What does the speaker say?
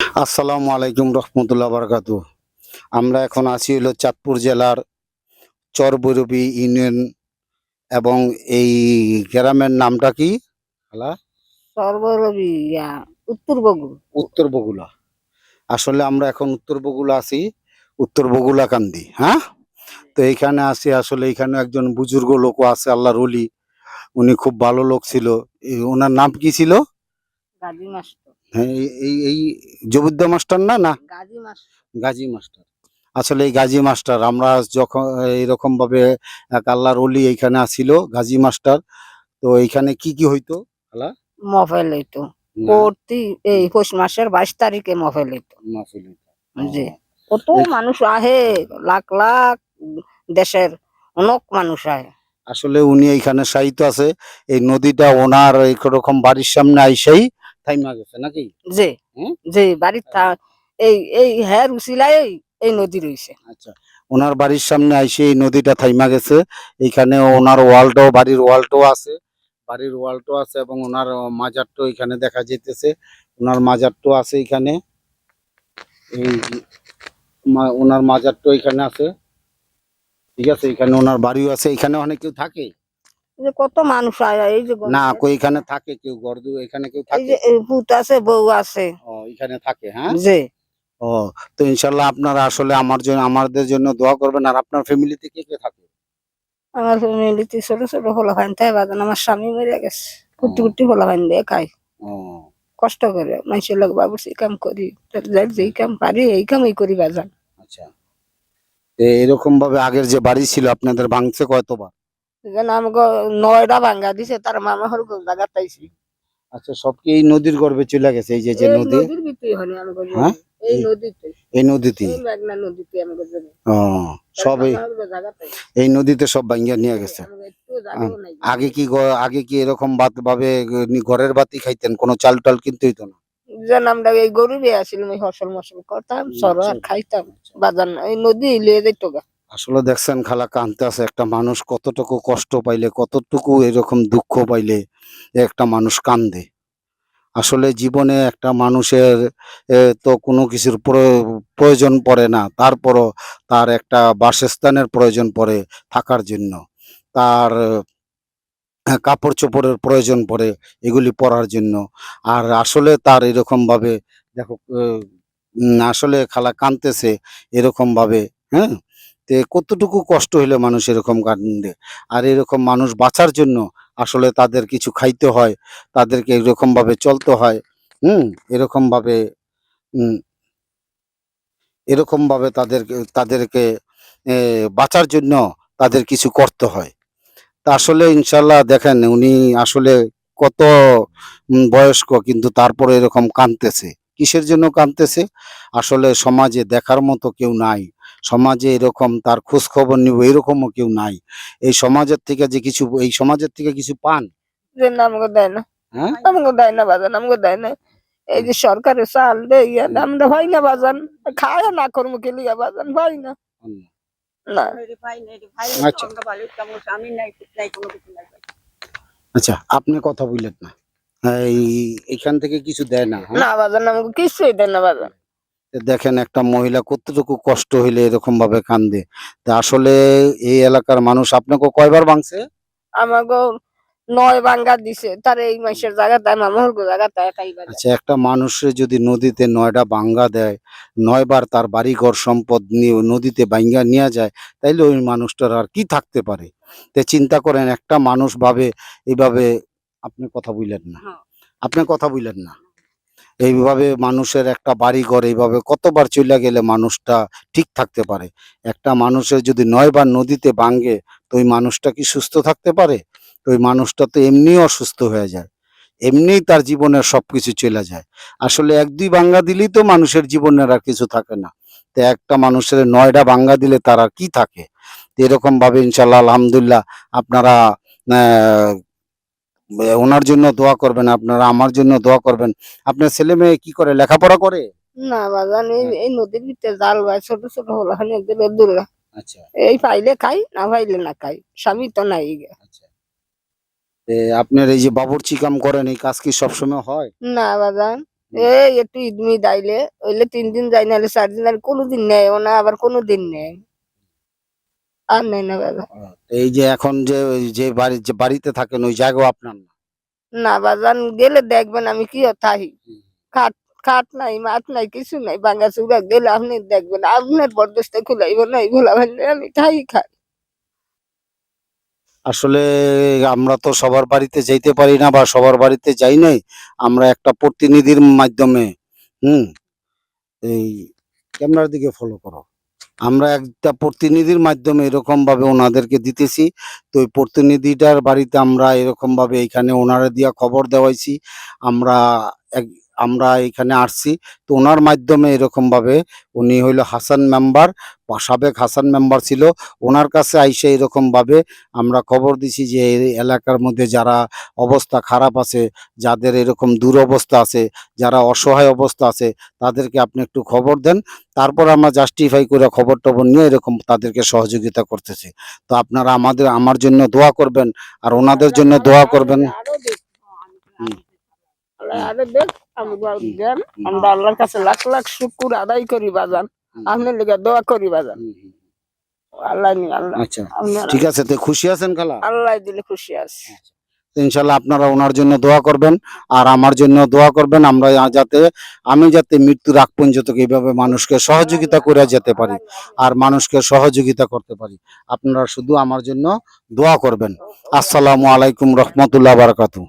আসসালামু আলাইকুম রহমতুল্লাহ বারকাতু। আমরা এখন আছি হলো চাঁদপুর জেলার চরবৈরবী ইউনিয়ন এবং এই গ্রামের নামটা কি? উত্তর বগুলা আসলে আমরা এখন উত্তর বগুলা আছি উত্তর বগুলা কান্দি হ্যাঁ? তো এইখানে আসি আসলে এখানে একজন বুজুর্গ লোকও আছে আল্লাহ রলি উনি খুব ভালো লোক ছিল। ওনার নাম কি ছিল? গাজী মাস্টার। হ্যাঁ এই- এই জবুদ্দা মাস্টার না না? গাজী মাস্টার। আসলে এই গাজী মাস্টার আমরা যখন এইরকম ভাবে এক আল্লাহর অলি এইখানে আসিল গাজী মাস্টার তো এইখানে কি কি হইতো? মফেল হইতো। প্রতি এই পৌষ মাসের বাইশ তারিখে মফেল হইতো। জি। কত মানুষ আহে লাখ লাখ দেশের অনেক মানুষ আহে। আসলে উনি এইখানে সাহিত্য আছে এই নদীটা ওনার এইরকম বাড়ির সামনে আইসাই থাইমা গেছে নাকি? যে হুম? যে বাড়ির এই এই হ্যার উসিলাই এই নদী রয়েছে। আচ্ছা ওনার বাড়ির সামনে আইসে এই নদীটা থাইমা গেছে। এইখানে ওনার ওয়ালটাও বাড়ির ওয়ালটাও আছে। বাড়ির ওয়ালটাও আছে এবং ওনার মাজারটাও এখানে দেখা যাইতেছে। ওনার মাজারটাও আছে এখানে। এই মা- ওনার মাজারটাও এখানে আছে। ঠিক আছে এখানে ওনার বাড়িও আছে। এখানে অনেক কেউ থাকে। যে কত মানুষ আয় এই যে না কই এখানে থাকে কেউ? গর্দু এখানে কেউ এই থাকে? পুত আছে বউ আছে। ও এখানে থাকে হ্যাঁ? যে ও তো ইনশাআল্লাহ আপনারা আসলে আমার জন্য আমাদের জন্য দোয়া করবেন। আর আপনার ফ্যামিলিতে কে কে থাকে? আমার ফ্যামিলিতে ছোট ছোট হলো খান তাই বাজান আমার স্বামী মরে গেছে। কুটি কুটি হলো খান দিয়ে খাই ও। কষ্ট করে মানুষের লোক বাবুর কাম করি যাই যেই কাম পারি এই কামই করি বাজান আচ্ছা। তো এরকম ভাবে আগের যে বাড়ি ছিল আপনাদের ভাঙছে কয়তবার? যেন আমাকে নয়টা ভাঙ্গা দিছে তার মামা হর জায়গা পাইছি। আচ্ছা সব কি এই নদীর গর্ভে চলে গেছে এই যে যে নদী? হ্যাঁ? এই নদীতে। এই নদীতে? এই নদীতে ও সব এই নদীতে ভাঙ্গিয়া নিয়ে গেছে। নাই। আগে কি আগে কি এরকম বাত ভাবে ঘরের বাতি খাইতেন? কোনো চাল টাল কিনতে হইতো না? যেন আমরা এই গরিবে আসিলাম এই ফসল মসল করতাম সর আচ্ছা। খাইতাম। বাজান এই নদী লিয়ে যেত গা। আসলে দেখছেন খালা কানতে আছে, একটা মানুষ কতটুকু কষ্ট পাইলে, কতটুকু এরকম দুঃখ পাইলে একটা মানুষ কান্দে। আসলে জীবনে একটা মানুষের তো কোনো কিছুর প্রয়- প্রয়োজন পড়ে না, তারপরও তার একটা বাসস্থানের প্রয়োজন পড়ে থাকার জন্য। তার কাপড় চোপড়ের প্রয়োজন পড়ে এগুলি পরার জন্য। আর আসলে তার এরকমভাবে, দেখো আসলে খালা কানতেছে এরকমভাবে হ্যাঁ? তে কতটুকু কষ্ট হইলে মানুষ এরকম কান্দে আর এরকম মানুষ বাঁচার জন্য আসলে তাদের কিছু খাইতে হয় তাদেরকে এরকমভাবে চলতে হয় হুম? এরকম ভাবে উম, এরকম তাদেরকে তাদেরকে বাঁচার জন্য তাদের কিছু করতে হয়। তা আসলে ইনশাল্লাহ দেখেন উনি আসলে কত বয়স্ক কিন্তু তারপরে এরকম কাঁদতেছে। কিসের জন্য কাঁদতেছে? আসলে সমাজে দেখার মতো কেউ নাই। সমাজে এরকম তার খোঁজ খবর নিব এরকমও কেউ নাই। এই সমাজের থেকে যে কিছু এই সমাজের থেকে কিছু পান? আমাকে দেয় না। হ্যাঁ? আমাকে দেয় না বাজান আমাকে দেয় না। এই যে সরকারের চাল দেয় আমরা ভাই না বাজান। খায় না কর্ম কে লিয়া বাজান ভাই না। না। আচ্ছা। আচ্ছা আপনি কথা বললেন না। এই এখান থেকে কিছু দেয় না হ্যাঁ? না বাজান আমাকে কিছুই দেয় না বাজান। দেখেন একটা মহিলা কতটুকু কষ্ট হইলে এরকম ভাবে কান্দে। তা আসলে এই এলাকার মানুষ আপনাকে কয়বার ভাঙছে? আমাকে নয় বাঙ্গা দিছে। তার এই মাসের জায়গা তাই মামার জায়গা তাই খাই আচ্ছা একটা মানুষের যদি নদীতে নয়টা বাঙ্গা দেয় নয়বার তার বাড়ি ঘর সম্পদ নিয়ে নদীতে বাঙ্গা নিয়ে যায় তাইলে ওই মানুষটার আর কি থাকতে পারে? তে চিন্তা করেন একটা মানুষ ভাবে এইভাবে আপনি কথা বললেন না। হ্যাঁ। আপনি কথা বললেন না। এইভাবে মানুষের একটা বাড়ি ঘর এইভাবে কতবার চলে গেলে মানুষটা ঠিক থাকতে পারে? একটা মানুষের যদি নয়বার নদীতে ভাঙ্গে, তো ওই মানুষটা কি সুস্থ থাকতে পারে? তো ওই মানুষটা তো এমনি অসুস্থ হয়ে যায়। এমনিই তার জীবনের সবকিছু চলে যায়। আসলে এক, দুই বাঙ্গা দিলেই তো মানুষের জীবনের আর কিছু থাকে না। তো একটা মানুষের নয়টা বাঙ্গা দিলে তার কি থাকে? তো এরকম ভাবে ইনশাল্লাহ, আলহামদুলিল্লাহ, আপনারা ওনার জন্য দোয়া করবেন আপনারা আমার জন্য দোয়া করবেন। আপনার ছেলে মেয়ে কি করে লেখাপড়া করে? না বাজান এই এই নদীর ভিতরে জাল ভাই ছোট ছোট হলো দুর্গা আচ্ছা। এই পাইলে খাই না পাইলে না খাই স্বামী তো নাই। আচ্ছা। আপনার এই যে বাবুর্চি কাম করেন এই কাজ কি সবসময় হয়? না বাজান এই একটু ঈদ মিদ আইলে ওইলে তিন দিন যাই নাহলে চার দিন আর কোনোদিন নেয় না আবার কোনো দিন নেই। আর নেই না বাবা এই যে এখন যে যে বাড়ি যে বাড়িতে থাকেন ওই জায়গাও আপনার না? না বাজান গেলে দেখবেন আমি কি থাকি। খাট খাট নাই মাঠ নাই কিছু নাই বাঙ্গা চুরা গেলে আপনি দেখবেন আপনার বরদস্তে খুলাইব নাই ভোলা ভাইলে আমি ঠাই খাই। আসলে আমরা তো সবার বাড়িতে যাইতে পারি না বা সবার বাড়িতে যাই নাই আমরা একটা প্রতিনিধির মাধ্যমে হুম এই ক্যামেরার দিকে ফলো করো। আমরা একটা প্রতিনিধির মাধ্যমে এরকমভাবে ওনাদেরকে দিতেছি। তো ওই প্রতিনিধিটার বাড়িতে আমরা এরকমভাবে এখানে ওনারা দিয়া খবর দেওয়াইছি। আমরা এক- আমরা এখানে আসছি। তো ওনার মাধ্যমে এরকমভাবে উনি হইল হাসান মেম্বার সাবেক হাসান মেম্বার ছিল। ওনার কাছে আইসে এরকমভাবে আমরা খবর দিছি যে এলাকার মধ্যে যারা অবস্থা খারাপ আছে, যাদের এরকম দুরবস্থা আছে, যারা অসহায় অবস্থা আছে, তাদেরকে আপনি একটু খবর দেন। তারপর আমরা জাস্টিফাই করে খবর টবর নিয়ে এরকম তাদেরকে সহযোগিতা করতেছি। তো আপনারা আমাদের, আমার জন্য দোয়া করবেন আর ওনাদের জন্য দোয়া করবেন আরও দেখ। হুম। আল্লাহ আরও দেখ আমি বল হুম। দেন হুম। আমরা আল্লাহর কাছে লাখ লাখ শুকুর আদায় করি বাজান। আপনার লেগে দোয়া করি বাজান। আল্লাহ নি আল্লাহ। আচ্ছা আপনারা ঠিক আছে তো খুশি আছেন খালা? আল্লাহ দিলে খুশি আছি। ইনশাল্লাহ আপনারা ওনার জন্য দোয়া করবেন আর আমার জন্য দোয়া করবেন আমরা যাতে আমি যাতে মৃত্যুর আগ পর্যন্ত এইভাবে মানুষকে সহযোগিতা করে যেতে পারি আর মানুষকে সহযোগিতা করতে পারি। আপনারা শুধু আমার জন্য দোয়া করবেন। আসসালামু আলাইকুম রহমতুল্লাহ বারাকাতু।